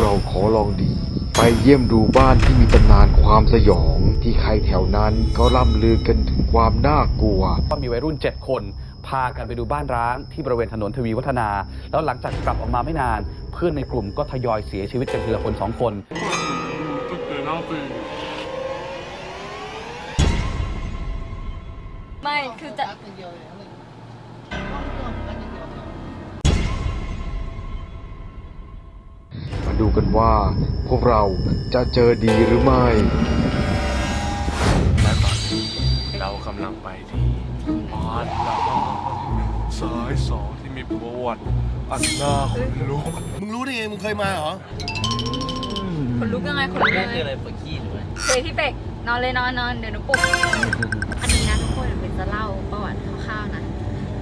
เราขอลองดี ไปเยี่ยมดูบ้านที่มีตำนานความสยอง ที่ใครแถวนั้นก็ล่ำลือกันถึงความน่ากลัว ก็มีวัยรุ่น 7 คน พากันไปดูบ้านร้างที่บริเวณถนนทวีวัฒนา แล้วหลังจากกลับออกมาไม่นาน เพื่อนในกลุ่มก็ทยอยเสียชีวิตกันทีละคนสองคน ไม่ คือจะ ดูกันว่า พวกเราจะเจอดีหรือไม่ และตอนนี้เรากำลังไปที่บ้านหลังสายสองที่มีประวัติอันน่าขนลุกมึงรู้ได้ไงมึงเคยมาเหรอคนลุกยังไงคนลุกยังไงคืออะไรปวดขี้หรือไงเฮ้ยพี่เป็กนอนเลยนอนนอนเดี๋ยวหนูปลุกอันนี้นะทุกคนเป็นจะเล่าประวัติคร่าวๆนะ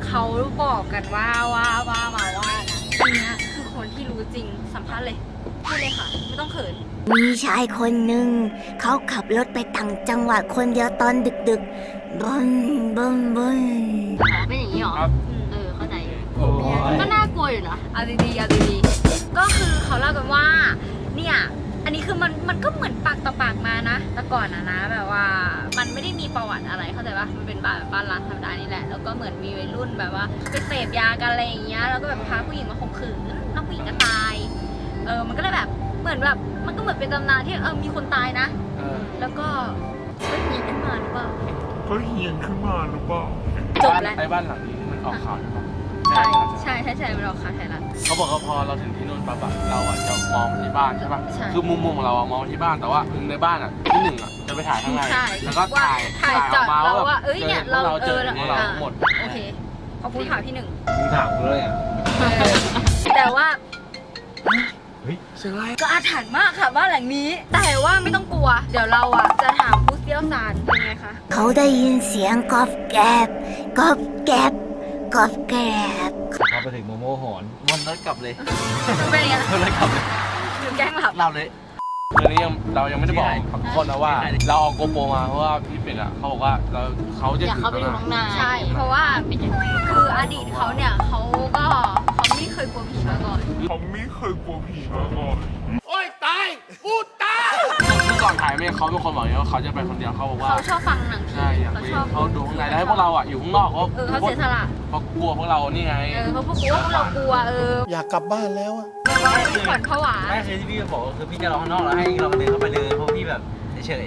เขาบอกกันว่าว่าว่ามาว่านะอันเนี้ยคือคนที่รู้จริงสัมภาษณ์เลย พูดเลยค่ะ ไม่ต้องเขิน มีชายคนหนึ่ง เขาขับรถไปต่างจังหวัดคนเดียวตอนดึกๆบนบนบนอ๋อเป็นอย่างนี้เหรอเออ เข้าใจอยู่ก็น่ากลัวอยู่นะเอาดีๆเอาดีๆก็คือเขาเล่ากันว่า เนี่ย อันนี้คือมันมันก็เหมือนปากต่อปากมานะ แต่ก่อนอะนะแบบว่ามันไม่ได้มีประวัติอะไรเข้าใจปะมันเป็นบ้านบ้านร้างธรรมดานี่แหละ แล้วก็เหมือนมีวัยรุ่นแบบว่า ไปเสพยากันอะไรอย่างเงี้ย แล้วก็แบบพาผู้หญิงมาข่มขืน เออมันก็เลยแบบเหมือนแบบมันก็เหมือนเป็นตำนานที่เออมีคนตายนะแล้วก็เฮ้ยมีขึ้นมาหรือเปล่าเขาเฮียนขึ้นมาหรือเปล่าจบแล้ว ไอ้บ้านหลังนี้มันออกข่าวใช่ปะใช่ใช่ใช่ใช่มันออกข่าวไทยรัฐ เขาบอกว่าพอเราถึงที่นู่นปั๊บอะเราอะจะมองไปที่บ้านใช่ปะใช่คือมุมมุมของเราอะมองไปที่บ้านแต่ว่าในบ้านอะที่หนึ่งอะจะไปถ่ายข้างในใช่แล้วก็ว่าถ่ายถ่ายจอดเราว่าเอ้ยเนี่ยเราเจอเออพวกเราอ่าหมดโอเค ขอบคุณข่าวที่หนึ่ง มึงถามกูเลยอะแต่ว่าเสียงอะไรก็อาถรรพ์มากค่ะบ้านหลังนี้ แต่ว่าไม่ต้องกลัว เดี๋ยวเราอะจะถามผู้เชี่ยวชาญเป็นไงคะ เขาได้ยินเสียงกอบแกบกอบแกบกอบแกบพอไปถึงโมโมหอนวนรถกลับเลยเป็นไงวนรถกลับเลยหรือแกล้งหลับเราเลยคือนี้ยังเรายังไม่ได้บอกใช่กับทุกคนนะว่า เราเอาโกโปรมาเพราะว่าพี่เป็ดอะเขาบอกว่าเราเขาจะอยากถือเข้าไปดูข้างหน้น้าองนายใช่ เพราะว่าคืออดีตเขาเนี่ยเขาก็ เขาไม่เคยกลัวผีมาก่อนเขาไม่เคยกลัวผีมาก่อน โอ้ยตายพูดตายคือก่อนถ่ายไม่เขาเป็นคนบอกอย่างนี้ว่าเขาจะไปคนเดียวเขาบอกว่าเขาชอบฟังหนังผีใช่อยากเขาไปชอบ เขาดูข้างในแล้วให้พวกเราอะอยู่ข้างนอกเพราะเออเขาเสียสละเพราะกลัวพวกเรานี่ไง เออเพราะพวกกูว่าพวกเรากลัวเอออยากกลับบ้านแล้วอะแบบว่าเป็นขวัญผวา ไม่คือที่พี่บอกก็คือพี่จะรอข้างนอกแล้วให้เราเดินเข้าไปเลยเพราะพี่แบบเฉย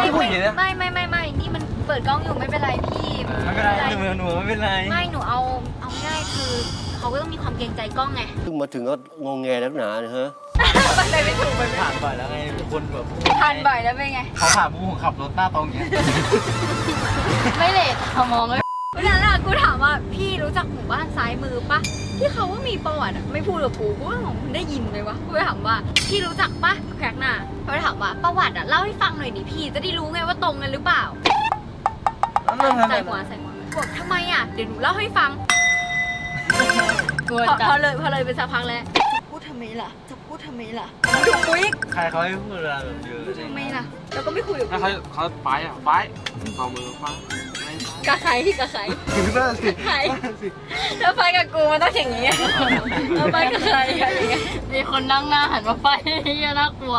ไม่พูดไม่อย่างนี้นะไม่ไม่ไม่ไม่นี่มันเปิดกล้องอยู่ไม่เป็นไรพี่ๆไม่เป็นไรหนูหนูไม่เป็นไร ไม่หนูเอาเอาง่าย คือเขาก็ต้องมีความเกรงใจกล้องไง เพิ่งมาถึงก็งงแงนักหนาเนี่ยฮะมันเลยไม่ถูกมันผ่านบ่อยแล้วไงคนแบบผ่านบ่อยแล้วเป็นไง เขาผ่านผู้ขับรถหน้าตรงอย่างเงี้ยไม่เลทเขามองเลยวันนั้นอะกูถามว่าพี่รู้จักหมู่บ้านซ้ายมือปะที่เขาว่ามีประวัติอะไม่พูดกับกูกูก็บอกมึงได้ยินเลยวะกูไปถามว่าพี่รู้จักปะแขกหน้าเขาไปถามว่าประวัติอะเล่าให้ฟังหน่อยดิพี่จะได้รู้ไงว่าตรงกันหรือเปล่า ใส่หัวใส่หัวบอกทำไมอะ เดี๋ยวหนูเล่าให้ฟัง พอพอเลยพอเลยไปสักพักแล้วจะพูดทำไมล่ะจะพูดทำไมล่ะดูกูอีกใครเขาให้พูดเวลาแบบเยอะทำไมล่ะแล้วก็ไม่คุยกับถ้ากูเขาเขาไปอะไปเอามือไปไม่ไปกะใครกะใครถือหน้าสิใครถ้าไปกับกูมันต้องอย่างนี้แล้วไปกับใครอะไรอย่างเงี้ยมีคนนั่งหน้าหันมาไฟเหี้ยน่ากลัว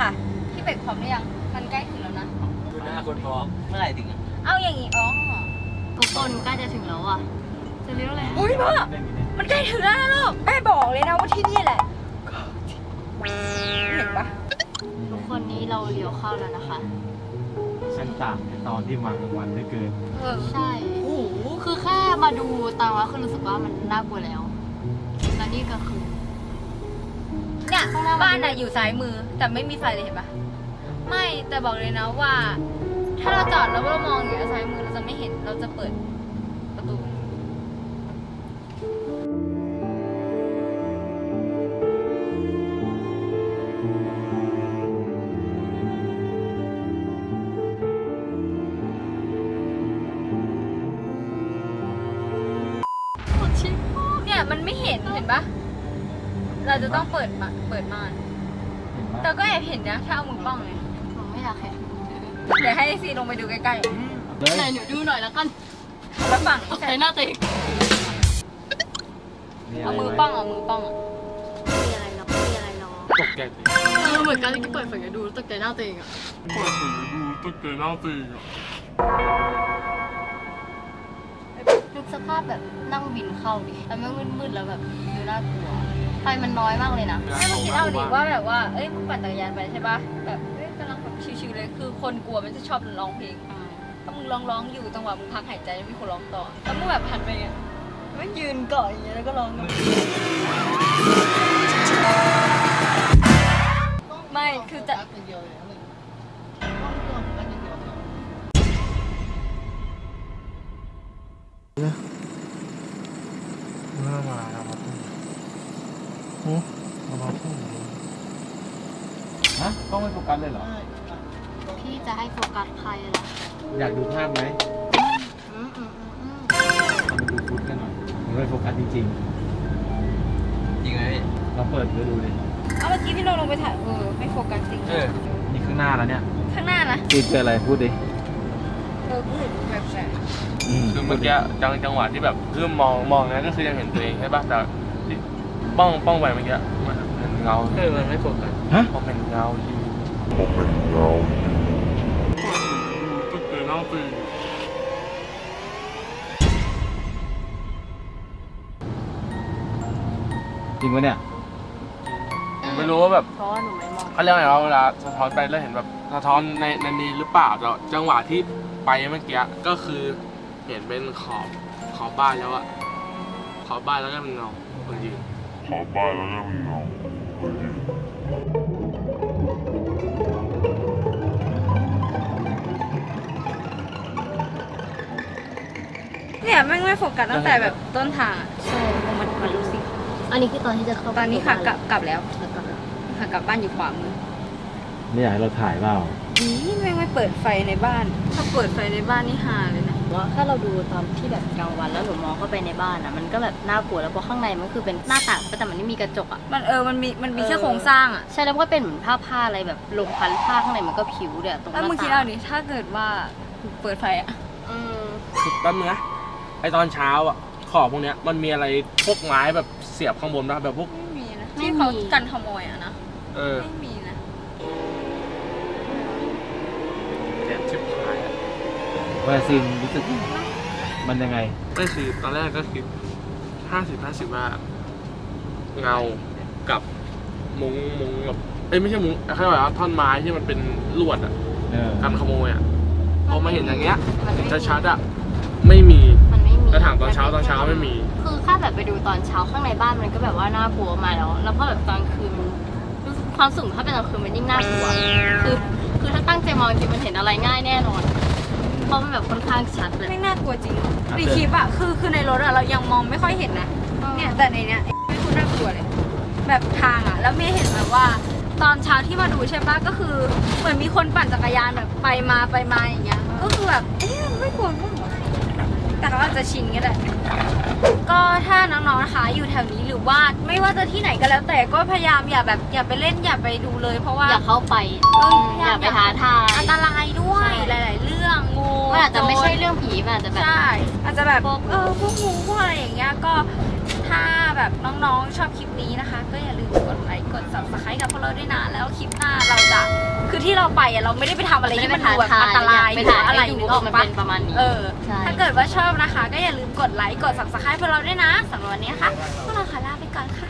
ค่ะ พี่เป็กพร้อมหรือยัง มันใกล้ถึงแล้วนะ ดูหน้าคนพร้อมเมื่อไหร่ถึงอะเอาอย่างนี้อ๋อทุกคนใกล้จะถึงแล้วอะ จะเลี้ยวแล้วอุ้ยพ่อ มันใกล้ถึงแล้วนะลูกแม่บอกเลยนะว่าที่นี่แหละเห็นปะทุกคนนี้เราเลี้ยวเข้าแล้วนะคะ ฉันต่างตอนที่มากลางวันได้เกินเออใช่ โอ้โหคือแค่มาดูตามว่าคือรู้สึกว่ามันน่ากลัวแล้วแล้วนี่ก็คือ เนี่ยบ้านน่ะอยู่ซ้ายมือแต่ไม่มีไฟเลยเห็นปะไม่แต่บอกเลยนะว่า ถ้าเราจอดแล้วเรามองอยู่ซ้ายมือเราจะไม่เห็นเราจะเปิดประตูชิบเนี่ยมันไม่เห็นเห็นปะ เราจะต้องเปิดมาเปิดม่านแต่ก็แอบเห็นนะถ้าเอามือป้องเลยผมไม่อยากเห็นเดี๋ยวให้ซีลงไปดูใกล้ๆไหนหนูดูหน่อยแล้วกันแล้วฝั่งใช้หน้าติกเอามือป้องเอามือป้องมีอะไรหรอมีอะไรหรอตกใจสิเออเหมือนกันที่เปิดไฟดูตกใจหน้าตัวเองอะเปิดถึงดูตกใจหน้าตีอะนึกสภาพแบบนั่งบินเข้าดิแล้วไม่มืดๆแล้วแบบดูน่ากลัว ไฟมันน้อยมากเลยนะไม่เมื่อกี้เอาดิว่าแบบว่า เอ้ยมึงปั่นจักรยานไปใช่ปะแบบเอ้ยกำลังแบบชิวๆเลย คือคนกลัวมันจะชอบร้องเพลงถ้ามึงร้องร้องๆอยู่จังหวะมึงพักหายใจแล้วมีคนร้องต่อ แล้วมึงแบบหันไปอย่างเงี้ยมันยืนเกาะอย่างเงี้ยแล้วก็ร้อง ต้องไม่โฟกัสเลยเหรอ พี่จะให้โฟกัสใครล่ะอยากดูภาพไหมอืมอืมอืมอืมมาดูฟุตกันหน่อยมันไม่โฟกัสจริงจริงไหมพี่ๆเราเปิดดูดูดิเอาเมื่อกี้พี่โนลงไปถ่ายเออไม่โฟกัสจริงเออนี่ข้างหน้าแล้วเนี่ยข้างหน้านะจีนเจออะไรพูดดิเออกูเห็นแบบแฝงคือเมื่อกี้จังจังหวะที่แบบคือมองมองนั้นก็คือยังเห็นตัวเองใช่ป่ะแต่ที่ป้องป้องไปเมื่อกี้มันเห็นเงาเออมันไม่โฟกัสฮะพอเป็นเงาอ ยู่พอเป็นเงาตกใจหน้าตีจริงปะเนี่ยไม่รู้ว่าแบบเพราะว่าหนูไม่มองเขาเรียกไงว่าเวลาสะท้อนไปแล้วเห็นแบบสะท้อนในในนี้หรือเปล่าแต่จังหวะที่ไปเมื่อกี้ก็คือเห็นเป็นขอบขอบบ้านแล้วอะขอบบ้านแล้วก็เป็นเงาคนยืน เนี่ยแม่งไม่โฟกัสตั้งแต่แบบต้นทางอะใช่มันมันรู้สิอันนี้คือตอนที่จะเข้าตอนนี้ขากลับกลับแล้วขากลับบ้านอยู่ขวามือไม่อยากให้เราถ่ายเปล่านี่แม่งไม่เปิดไฟในบ้าน ถ้าเปิดไฟในบ้านนี่ฮาเลยนะว่าถ้าเราดูตอนที่แบบกลางวันแล้วหนูมองเข้าไปในบ้านอะ มันก็แบบน่ากลัวแล้วเพราะข้างในมันคือเป็นหน้าต่างแต่มันไม่มีกระจกอะมันเออมันมีมันมีแค่โครงสร้างอะใช่แล้วมันก็เป็นเหมือนผ้าผ้าอะไรแบบลมพันผ้าข้างในมันก็ผิวเดี๋ยตรงหแล้วน้ามึงคิดต่าเอางดิถ้าเกิดว่าเปิดไฟอะอืมคือแป๊บนึงนะไอตอนเช้าอะขอบพวกเนี้ยมันมีอะไรพวกไม้แบบเสียบข้างบนนะแบบพวก ไม่มีนะที่เขากันขโมยอะนะเออไม่มีนะแดดชิบหายอะวาซินรู้สึกมันยังไง ก็คือตอนแรกก็คือห้าสิบห้าสิบว่าเงากับมุ้งมุ้งแบบเอ้ยไม่ใช่มุ้งเขาเรียกว่าท่อนไม้ที่มันเป็นลวดอะเออ กันขโมยอะพอมาเห็นอย่างเงี้ยมันไม่มีจะชัดๆอะ ไม่มี มันไม่มีแล้วถามตอนเช้าตอนเช้าไม่มี คือถ้าแบบไปดูตอนเช้าข้างในบ้านมันก็แบบว่าน่ากลัวมาแล้ว แล้วพอแบบตอนคืนมันรู้สึกความสูงถ้าเป็นตอนคืนมันยิ่งน่ากลัว คือคือถ้าตั้งใจมองจริงมันเห็นอะไรง่ายแน่นอน เพราะมันแบบค่อนข้างชัดเลย ไม่น่ากลัวจริงในคลิปอะคือคือในรถอะเรายังมองไม่ค่อยเห็นนะเนี่ยแต่ในเนี้ยไม่คุ้นน่ากลัวเลย แบบทางอะแล้วเมย์เห็นแบบว่า ตอนเช้าที่มาดูใช่ปะก็คือเหมือนมีคนปั่นจักรยานแบบไปมาไปมาอย่างเงี้ยก็คือแบบเอ๊ะมันไม่กลัวมั้งเหรอ แต่เขาอาจจะชินก็ได้ก็ถ้าน้องๆนะคะอยู่แถวนี้หรือว่าไม่ว่าจะที่ไหนก็แล้ว แต่ก็พยายามอย่าแบบอย่าไปเล่นอย่าไปดูเลย เพราะว่าอย่าเข้าไปเอออย่าไปท้าทายอันตรายด้วยหลายๆเรื่องงูมันอาจจะไม่ใช่โจรเรื่องผีมันอาจจะแบบใช่อาจจะแบบพวกเออพวกงูพวกอะไรอย่างเงี้ยก็ถ้าแบบน้องๆชอบคลิปนี้นะคะ ก็ ที่เราไปอะเราไม่ได้ไปทำอะไรไม่ได้ที่ไปมันท้าดูแบบทายอันตรายไปหรือถ่ายอะไรให้นึดูกออกมันปะเป็นประมาณนี้ เออ ใช่ ถ้าเกิดว่าชอบนะคะ ก็อย่าลืมกดไลค์ กด subscribe พวกเราด้วยนะสำหรับวันนี้นะคะพวกเราขอลาไปก่อนค่ะ